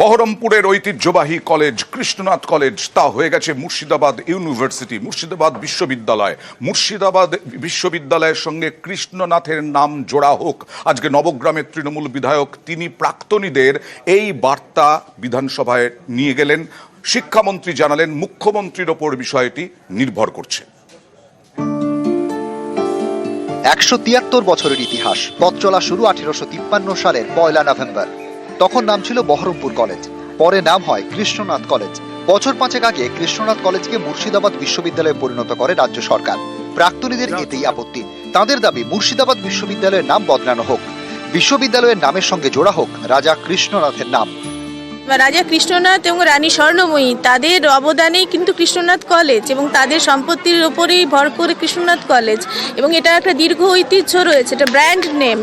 বহরমপুরের ঐতিহ্যবাহী college, Krishnanath college, তা হয়ে গেছে মুর্শিদাবাদ ইউনিভার্সিটি, মুর্শিদাবাদ বিশ্ববিদ্যালয়। মুর্শিদাবাদ বিশ্ববিদ্যালয়ের সঙ্গে কৃষ্ণনাথের নাম জোড়া হোক। আজকে নবগ্রামের তৃণমূল বিধায়ক তিনি প্রাক্তনীদের এই বার্তা বিধানসভায় নিয়ে গেলেন। শিক্ষামন্ত্রী জানালেন, মুখ্যমন্ত্রীর ওপর বিষয়টি নির্ভর করছে। একশো তিয়াত্তর বছরের ইতিহাস। পথ চলা শুরু আঠেরোশো তিপ্পান্ন সালের পয়লা নভেম্বর। তখন নাম ছিল বহরমপুর কলেজ। পরে নাম হয় কৃষ্ণনাথ কলেজ। বছর পাঁচেক আগে কৃষ্ণনাথ কলেজকে মুর্শিদাবাদ বিশ্ববিদ্যালয়ে পরিণত করে রাজ্য সরকার। প্রাক্তনীদের এতেই আপত্তি। তাদের দাবি, মুর্শিদাবাদ বিশ্ববিদ্যালয়ের নাম বদলানো হোক। বিশ্ববিদ্যালয়ের নামের সঙ্গে জোড়া হোক রাজা কৃষ্ণনাথের নাম। রাজা কৃষ্ণনাথ এবং রানী স্বর্ণময়ী, তাদের অবদানেই কিন্তু কৃষ্ণনাথ কলেজ এবং তাদের সম্পত্তির ওপরেই ভর করে কৃষ্ণনাথ কলেজ এবং এটা একটা দীর্ঘ ঐতিহ্য রয়েছে, এটা ব্র্যান্ড নেম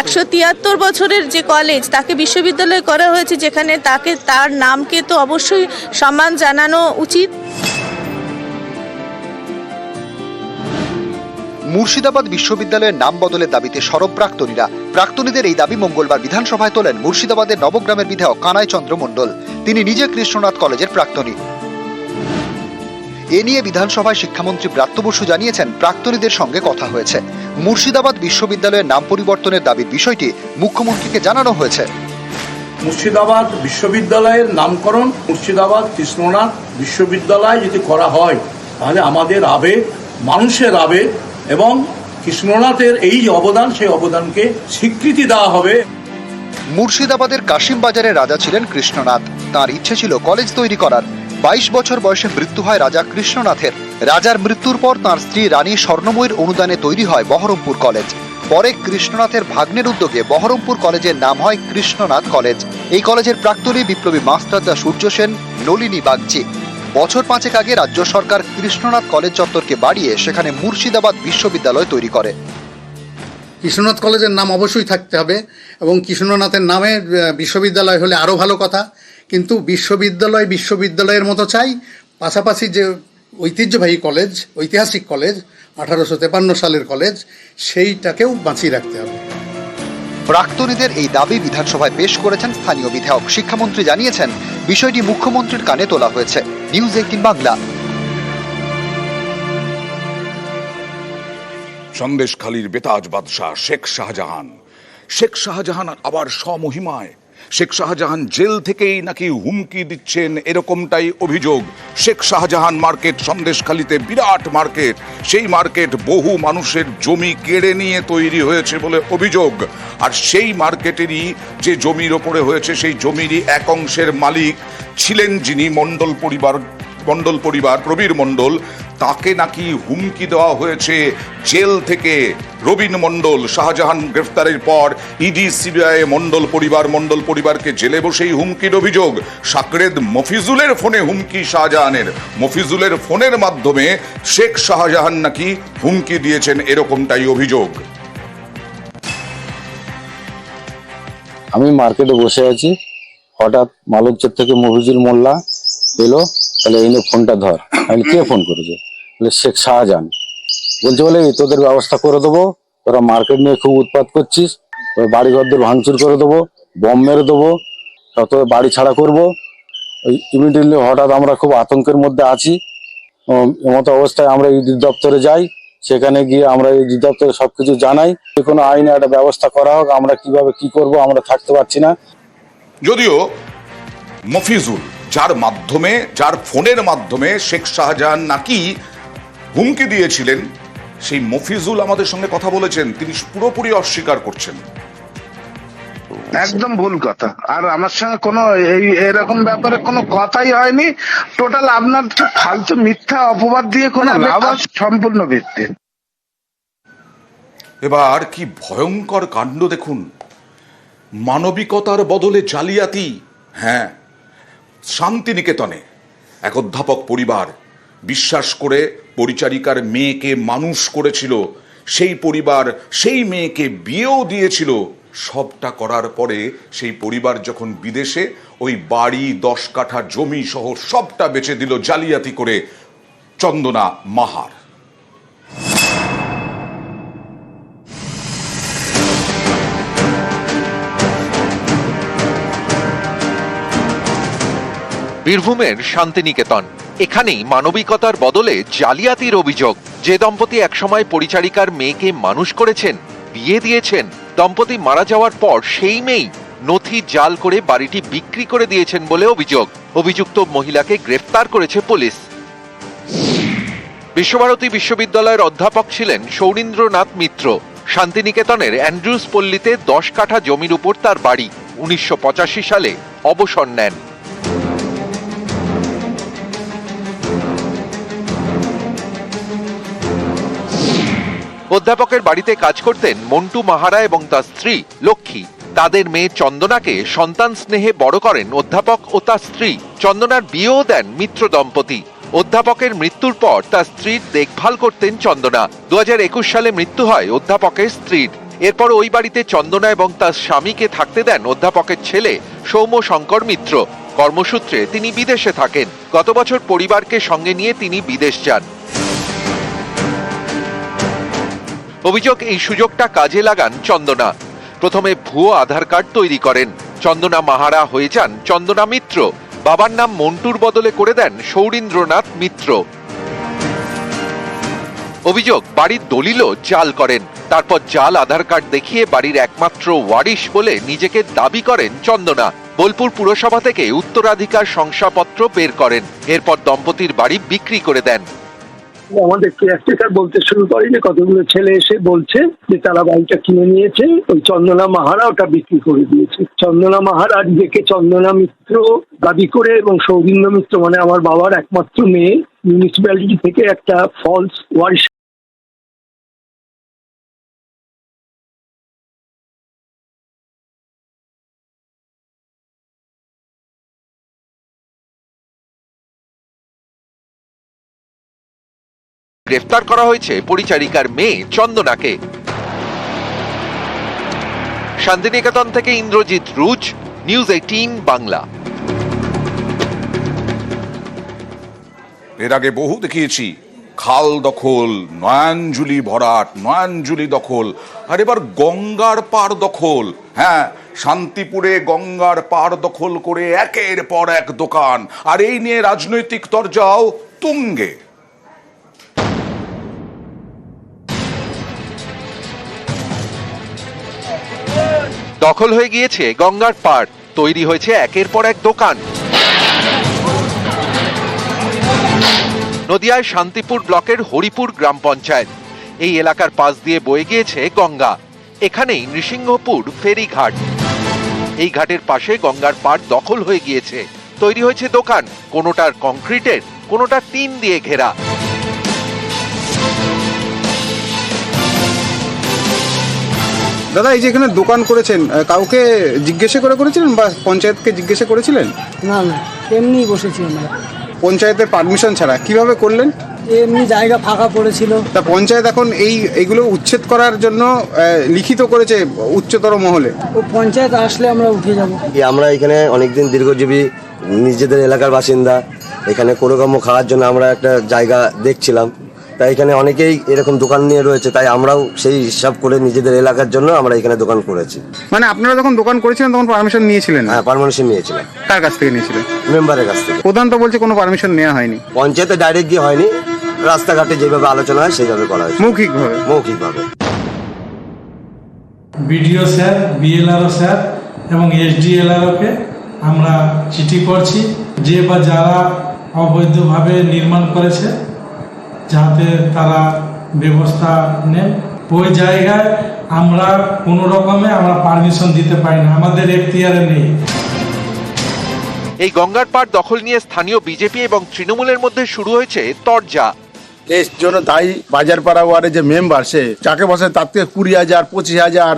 একশো তিয়াত্তর বছরের যে কলেজ তাকে বিশ্ববিদ্যালয় করা হয়েছে, যেখানে তাকে, তার নামকে তো অবশ্যই সম্মান জানানো উচিত। মুর্শিদাবাদ বিশ্ববিদ্যালয়ের নাম বদলের দাবিতে সরব প্রাক্তনীরা। প্রাক্তনীদের এই দাবি মঙ্গলবার বিধানসভায় তোলেন মুর্শিদাবাদের নবগ্রামের বিধায়ক কানাই চন্দ্র মণ্ডল। তিনি নিজে কৃষ্ণনাথ কলেজের প্রাক্তনী। এ নিয়ে বিধানসভায় শিক্ষামন্ত্রী ব্রাত্য বসু জানিয়েছেন, প্রাক্তনীদের সঙ্গে কথা হয়েছে। মুর্শিদাবাদ বিশ্ববিদ্যালয়ের নাম পরিবর্তনের দাবির বিষয়টি মুখ্যমন্ত্রীকে জানানো হয়েছে। মুর্শিদাবাদ বিশ্ববিদ্যালয়ের নামকরণ, মুর্শিদাবাদ কৃষ্ণনাথ বিশ্ববিদ্যালয় যদি করা হয়, তাহলে আমাদের আবেগ, মানুষের আবেগ এবং কৃষ্ণনাথের এই যে অবদান, সেই অবদানকে স্বীকৃতি দেওয়া হবে। মুর্শিদাবাদের কাশিম বাজারের রাজা ছিলেন কৃষ্ণনাথ। তার ইচ্ছে ছিল কলেজ তৈরি করার। বাইশ বছর বয়সে মৃত্যু হয় রাজা কৃষ্ণনাথের। রাজার মৃত্যুর পর তার স্ত্রী রানী স্বর্ণময়ীর অনুদানে তৈরি হয় বহরমপুর কলেজ। পরে কৃষ্ণনাথের ভাগ্নের উদ্যোগে বহরমপুর কলেজের নাম হয় কৃষ্ণনাথ কলেজ। এই কলেজের প্রাক্তনী বিপ্লবী মাস্টারদা সূর্য সেন, নলিনী বাগচি। বছর পাঁচেক আগে রাজ্য সরকার কৃষ্ণনাথ কলেজ চত্বরকে বাড়িয়ে সেখানে মুর্শিদাবাদ বিশ্ববিদ্যালয় তৈরি করে। কৃষ্ণনাথ কলেজের নাম অবশ্যই থাকতে হবে এবং কৃষ্ণনাথের নামে বিশ্ববিদ্যালয় হলে আরও ভালো কথা। কিন্তু বিশ্ববিদ্যালয় বিশ্ববিদ্যালয়ের মতো চাই, পাশাপাশি যে ঐতিহ্যবাহী কলেজ, ঐতিহাসিক কলেজ, আঠারোশো তেপান্ন সালের কলেজ, সেইটাকেও বাঁচিয়ে রাখতে হবে। প্রাক্তনীদের এই দাবি বিধানসভায় পেশ করেছেন স্থানীয় বিধায়ক। শিক্ষামন্ত্রী জানিয়েছেন, বিষয়টি মুখ্যমন্ত্রীর কানে তোলা হয়েছে। News eighteen Bangla. সন্দেশখালীর বেতাজ বাদশাহ শেখ শাহজাহান। শেখ শাহজাহান আবার স্বমহিমায় শেখ শাহজাহান জেল থেকেই নাকি হুমকি দিচ্ছেন এরকমটাই অভিযোগ। শেখ শাহজাহান মার্কেট সন্দেশখালিতে বিরাট মার্কেট। সেই মার্কেট বহু মানুষের জমি কেড়ে নিয়ে তৈরি হয়েছে বলে অভিযোগ। আর সেই মার্কেটেরই যে জমির ওপরে হয়েছে, সেই জমিরই এক অংশের মালিক ছিলেন যিনি মণ্ডল পরিবার মণ্ডল পরিবার, প্রবীর মণ্ডল, তাকে নাকি হুমকি দেওয়া হয়েছে জেল থেকে। রবীন মণ্ডল, শাহজাহান গ্রেফতারের পর ইডি, সিবিআই, মণ্ডল পরিবার, মণ্ডল পরিবারকে জেলে বসেই হুমকির অভিযোগ। সাকরেদ মফিজুলের ফোনে হুমকি শাহজাহানের। মফিজুলের ফোনের মাধ্যমে শেখ শাহজাহান নাকি হুমকি দিয়েছেন এরকমটাই অভিযোগ। আমি মার্কেটে বসে আছি। হঠাৎ মালঞ্চের থেকে মফিজুল মোল্লা এলো, তাহলে এই ফোনটা ধর। আমি কে ফোন করেছে? বলে, শেখ শাহজাহান। বলছে, বলে তোদের ব্যবস্থা করে দেবো। তোরা মার্কেট নিয়ে খুব উৎপাত করছিস। বাড়ি ঘরদের ভাঙচুর করে দেবো। বম মেরে দেবো। তোর বাড়ি ছাড়া করব। ইমিডিয়েটলি হঠাৎ আমরা খুব আতঙ্কের মধ্যে আছি। এমতো অবস্থায় আমরা ইডি দপ্তরে যাই। সেখানে গিয়ে আমরা ইডি দপ্তরে সবকিছু জানাই। যে কোনো আইনে একটা ব্যবস্থা করা হোক, আমরা কীভাবে কি করব, আমরা থাকতে পারছি না। যদিও মফিজুল যার মাধ্যমে যার ফোনের মাধ্যমে শেখ শাহজাহান নাকি হুমকি দিয়েছিলেন সেই মফিজুল আমাদের সঙ্গে কথা বলেছেন তিনি পুরোপুরি অস্বীকার করছেন। একদম ভুল কথা। আর আমার সঙ্গে কোনো এই এরকম ব্যাপারে কোনো কথাই হয়নি। টোটাল আপনার তো ফালতু মিথ্যা অপবাদ দিয়ে কোনো লাভ সম্পূর্ণ ভিত্তি। এবার কি ভয়ঙ্কর কাণ্ড দেখুন। মানবিকতার বদলে জালিয়াতি। হ্যাঁ শান্তিনিকেতনে এক অধ্যাপক পরিবার বিশ্বাস করে পরিচারিকার মেয়েকে মানুষ করেছিল, সেই পরিবার সেই মেয়েকে বিয়েও দিয়েছিল। সবটা করার পরে সেই পরিবার যখন বিদেশে, ওই বাড়ি, দশ কাঠা জমি সহ সবটা বেচে দিল জালিয়াতি করে চন্দনা মাহার। বীরভূমের শান্তিনিকেতন। এখানেই মানবিকতার বদলে জালিয়াতির অভিযোগ। যে দম্পতি একসময় পরিচারিকার মেয়েকে মানুষ করেছেন, বিয়ে দিয়েছেন, দম্পতি মারা যাওয়ার পর সেই মেয়েই নথি জাল করে বাড়িটি বিক্রি করে দিয়েছেন বলে অভিযোগ। অভিযুক্ত মহিলাকে গ্রেফতার করেছে পুলিশ। বিশ্বভারতী বিশ্ববিদ্যালয়ের অধ্যাপক ছিলেন সৌরীন্দ্রনাথ মিত্র। শান্তিনিকেতনের অ্যান্ড্রুস পল্লীতে দশ কাঠা জমির উপর তার বাড়ি। উনিশশো পঁচাশি সালে অবসর নেন। অধ্যাপকের বাড়িতে কাজ করতেন মন্টু মাহারা এবং তার স্ত্রী লক্ষ্মী। তাদের মেয়ে চন্দনাকে সন্তান স্নেহে বড় করেন অধ্যাপক ও তার স্ত্রী। চন্দনার বিয়েও দেন মিত্র দম্পতি। অধ্যাপকের মৃত্যুর পর তার স্ত্রীর দেখভাল করতেন চন্দনা। দু হাজার একুশ সালে মৃত্যু হয় অধ্যাপকের স্ত্রীর। এরপর ওই বাড়িতে চন্দনা এবং তার স্বামীকে থাকতে দেন অধ্যাপকের ছেলে সৌম্য শঙ্কর মিত্র। কর্মসূত্রে তিনি বিদেশে থাকেন। গত বছর পরিবারকে সঙ্গে নিয়ে তিনি বিদেশ যান। অভিযোগ, এই সুযোগটা কাজে লাগান চন্দনা। প্রথমে ভুয়ো আধার কার্ড তৈরি করেন। চন্দনা মাহারা হয়ে যান চন্দনা মিত্র। বাবার নাম মন্টুর বদলে করে দেন সৌরীন্দ্রনাথ মিত্র। অভিযোগ, বাড়ির দলিলও জাল করেন। তারপর জাল আধার কার্ড দেখিয়ে বাড়ির একমাত্র ওয়ারিশ বলে নিজেকে দাবি করেন চন্দনা। বোলপুর পুরসভা থেকে উত্তরাধিকার শংসাপত্র বের করেন। এরপর দম্পতির বাড়ি বিক্রি করে দেন। আমাদের কেয়ারটেকার বলতে শুরু করেনি, কতগুলো ছেলে এসে বলছে যে তারা বাড়িটা কিনে নিয়েছে। ওই চন্দনা মাহারা ওটা বিক্রি করে দিয়েছে। চন্দনা মাহারা নিজেকে চন্দনা মিত্র দাবি করে এবং সৌরিন্দ্র মিত্র মানে আমার বাবার একমাত্র মেয়ে মিউনিসিপ্যালিটি থেকে একটা ফলস ওয়ারিশ গ্রেফতার করা হয়েছে পরিচারিকার মেয়ে চন্দনাকে। শান্তিনিকেতন থেকে ইন্দ্রজিৎ রুজ, নিউজ এইটিন বাংলা। এর আগে বহু দেখিয়েছি। খাল দখল, নয়াঞ্জুলি ভরাট, নয়াঞ্জুলি দখল, আর এবার গঙ্গার পার দখল। হ্যাঁ শান্তিপুরে গঙ্গার পার দখল করে একের পর এক দোকান। আর এই নিয়ে রাজনৈতিক তরজাও তুঙ্গে। দখল হয়ে গিয়েছে গঙ্গার পাড়। তৈরি হয়েছে একের পর এক দোকান। নদিয়ায় শান্তিপুর ব্লকের হরিপুর গ্রাম পঞ্চায়েত। এই এলাকার পাশ দিয়ে বয়ে গিয়েছে গঙ্গা। এখানেই নৃসিংহপুর ফেরিঘাট। এই ঘাটের পাশে গঙ্গার পাড় দখল হয়ে গিয়েছে। তৈরি হয়েছে দোকান। কোনোটার কংক্রিটের, কোনোটা টিন দিয়ে ঘেরা। দাদা এই যে এখানে দোকান করেছেন কাউকে জিজ্ঞেসে করে করেছিলেন বা পঞ্চায়েতকে জিজ্ঞাসা করেছিলেন? না না এমনি বসেছি আমরা। পঞ্চায়েতের পারমিশন ছাড়া। কীভাবে করলেন? এমনি জায়গা ফাঁকা পড়েছিল। তা পঞ্চায়েত এখন এই এগুলো উচ্ছেদ করার জন্য লিখিত করেছে উচ্চতর মহলে। ও পঞ্চায়েত আসলে আমরা উঠে যাব। আমরা এখানে অনেকদিন দীর্ঘজীবী নিজেদের এলাকার বাসিন্দা। এখানে কোনো খাওয়ার জন্য আমরা একটা জায়গা দেখছিলাম। তাই এখানে অনেকেই এরকম দোকান নিয়ে রয়েছে তাই আমরাও সেই হিসাব করে নিজেদের এলাকার জন্য আমরা এখানে দোকান করেছি। মানে আপনারা যখন দোকান করেছিলেন তখন পারমিশন নিয়েছিলেন? না হ্যাঁ পারমিশন নিয়েছিলাম। কার কাছ থেকে নিয়েছিলেন? মেম্বারের কাছ থেকে। প্রধান তো বলছে কোনো পারমিশন নেওয়া হয়নি। পঞ্চায়েতে ডাইরেক্ট গিয়ে হয়নি রাস্তাঘাটে যেভাবে আলোচনা হয় সেইভাবে করা হয়েছে। মৌখিকভাবে? মৌখিকভাবে। বিডিও স্যার বিএলআরও স্যার এবং এসডিএলআরওকে আমরা চিঠি করছি। যে বা যারা অবৈধভাবে নির্মাণ করেছে যাতে তারা ব্যবস্থা নেন। ওই জায়গায় আমরা কোনো রকমে আমরা পারমিশন দিতে পারি না। আমাদের এখতিয়ারে নেই। এই গঙ্গার পাড় দখল নিয়ে স্থানীয় বিজেপি এবং তৃণমূলের মধ্যে শুরু হয়েছে তরজা। এর জন্য দায়ী বাজারপাড়া ওয়ার্ডের যে মেম্বার, সে যাকে বসে তার থেকে কুড়ি হাজার, পঁচিশ হাজার,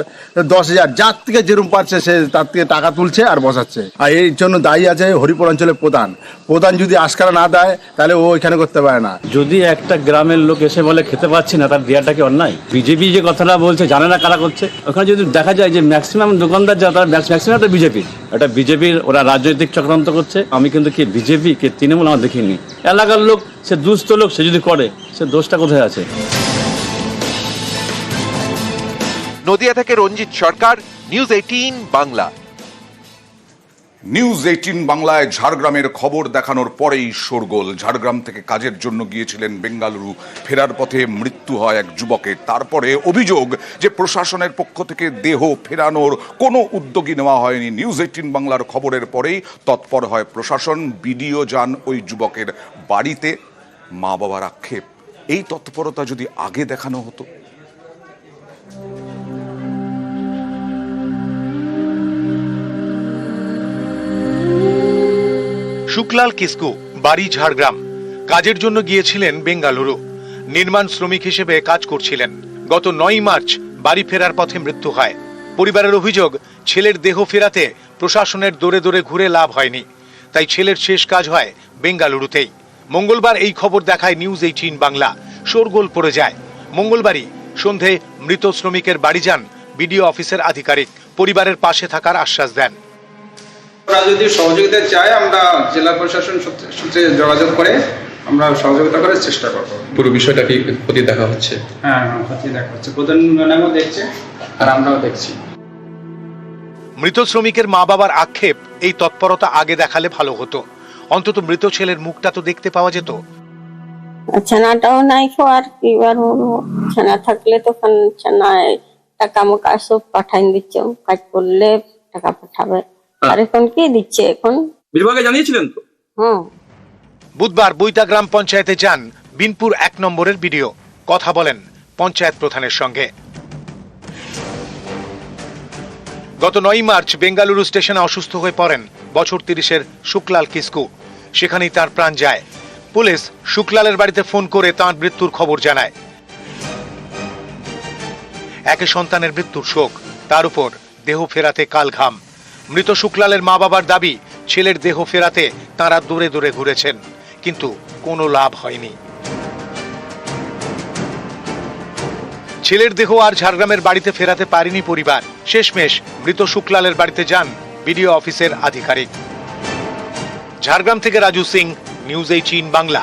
দশ হাজার, যার থেকে যেরকম পারছে সে তার থেকে টাকা তুলছে আর বসাচ্ছে। আর এর জন্য দায়ী আছে হরিপুর অঞ্চলের প্রধান। প্রধান যদি আস্কারা না দেয়, তাহলে ও এখানে করতে পারে না। যদি একটা গ্রামের লোক এসে বলে, খেতে পাচ্ছি না, তার দেওয়াটা কি অন্যায়? বিজেপি যে কথাটা বলছে, জানে না কারা করছে। ওখানে যদি দেখা যায় যে ম্যাক্সিমাম দোকানদার যা তার ম্যাক্সিমাম তো বিজেপির। এটা বিজেপির ওরা রাজনৈতিক চক্রান্ত করছে। আমি কিন্তু কি বিজেপি কে তৃণমূল আমার দেখিনি। এলাকার লোক, সে দুস্থ লোক, সে যদি করে, সে দোষটা কোথায় আছে? নদিয়া থেকে Ranjit Sarkar, news eighteen Bangla. News eighteen বাংলায় ঝাড়গ্রামের খবর দেখানোর পরেই শোরগোল। ঝাড়গ্রাম থেকে কাজের জন্য গিয়েছিলেন বেঙ্গালুরু। ফেরার পথে মৃত্যু হয় এক যুবকের। তারপরে অভিযোগ যে প্রশাসনের পক্ষ থেকে দেহ ফেরানোর কোনো উদ্যোগী নেওয়া হয়নি। নিউজ এইটিন বাংলার খবরের পরেই তৎপর হয় প্রশাসন। বিডিও যান ওই যুবকের বাড়িতে। মা বাবার আক্ষেপ এই তৎপরতা যদি আগে দেখানো হতো। শুক্লাল কিসকু, বাড়ি ঝাড়গ্রাম। কাজের জন্য গিয়েছিলেন বেঙ্গালুরু। নির্মাণ শ্রমিক হিসেবে কাজ করছিলেন। গত নয় মার্চ বাড়ি ফেরার পথে মৃত্যু হয়। পরিবারের অভিযোগ, ছেলের দেহ ফেরাতে প্রশাসনের দৌড়ে দৌড়ে ঘুরে লাভ হয়নি। তাই ছেলের শেষ কাজ হয় বেঙ্গালুরুতেই। মঙ্গলবার এই খবর দেখায় নিউজ এইটিন বাংলা। শোরগোল পড়ে যায়। মঙ্গলবারই সন্ধে মৃত শ্রমিকের বাড়ি যান বিডিও অফিসের আধিকারিক। পরিবারের পাশে থাকার আশ্বাস দেন। ওরা যদি সহযোগিতা চায় আমরা জেলা প্রশাসন সূত্রে- যোগাযোগ করে আমরা সহযোগিতা করার চেষ্টা করব। পুরো বিষয়টা কি প্রতি দেখা হচ্ছে? হ্যাঁ হ্যাঁ খতিয়ে দেখা হচ্ছে। প্রধান ম্যাডামও দেখছে আর আমরাও দেখছি। মৃত শ্রমিকের মা বাবার আক্ষেপ এই তৎপরতা আগে দেখালে ভালো হতো। অন্তত মৃত ছেলের মুখটা তো দেখতে পাওয়া যেত। ছানাটাও নাই আর কি আর ছানা থাকলে তখন ছানায় টাকা মোকা সব পাঠাই দিচ্ছে। কাজ করলে টাকা পাঠাবে। আর এখন কি দিচ্ছে এখন? বিভাগে জানিয়েছিলেন তো? হ্যাঁ বুধবার বইতা গ্রাম পঞ্চায়েতে যান বিনপুর এক নম্বরের ভিডিও কথা বলেন পঞ্চায়েত প্রধানের সঙ্গে। গত নয় মার্চ বেঙ্গালুরু স্টেশনে অসুস্থ হয়ে পড়েন বছর তিরিশের শুক্লাল কিসকু। সেখানেই তার প্রাণ যায়। পুলিশ শুক্লালের বাড়িতে ফোন করে তাঁর মৃত্যুর খবর জানায়। একে সন্তানের মৃত্যুর শোক। তার উপর দেহ ফেরাতে কাল ঘাম মৃত শুক্লালের মা বাবার দাবি, ছেলের দেহ ফেরাতে তারা দূরে দূরে ঘুরেছেন, কিন্তু কোনো লাভ হয়নি। ছেলের দেহ আর ঝাড়গ্রামের বাড়িতে ফেরাতে পারেনি পরিবার। শেষমেশ মৃত শুক্লালের বাড়িতে যান বিডিও অফিসের আধিকারিক। ঝাড়গ্রাম থেকে রাজু সিং, নিউজ এইটিন বাংলা।